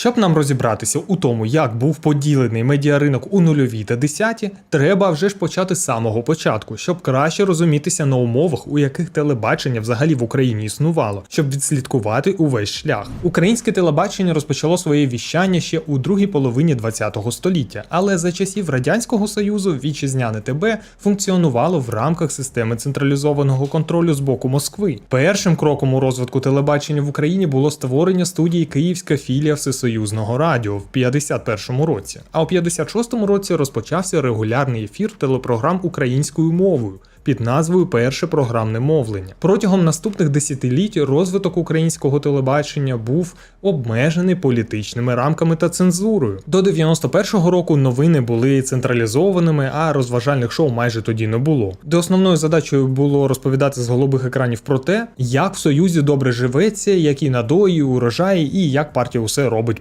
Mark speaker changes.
Speaker 1: Щоб нам розібратися у тому, як був поділений медіаринок у нульові та десяті, треба вже ж почати з самого початку, щоб краще розумітися на умовах, у яких телебачення взагалі в Україні існувало, щоб відслідкувати увесь шлях. Українське телебачення розпочало своє віщання ще у другій половині ХХ століття, але за часів радянського союзу вітчизняне ТБ функціонувало в рамках системи централізованого контролю з боку Москви. Першим кроком у розвитку телебачення в Україні було створення студії Київська філія Всесоюзного радіо в 51-му році. А у 56-му році розпочався регулярний ефір телепрограм українською мовою. Під назвою Перше програмне мовлення протягом наступних десятиліть розвиток українського телебачення був обмежений політичними рамками та цензурою. До 91-го року новини були централізованими, а розважальних шоу майже тоді не було. Де основною задачею було розповідати з голубих екранів про те, як в союзі добре живеться, які надої, урожаї і як партія усе робить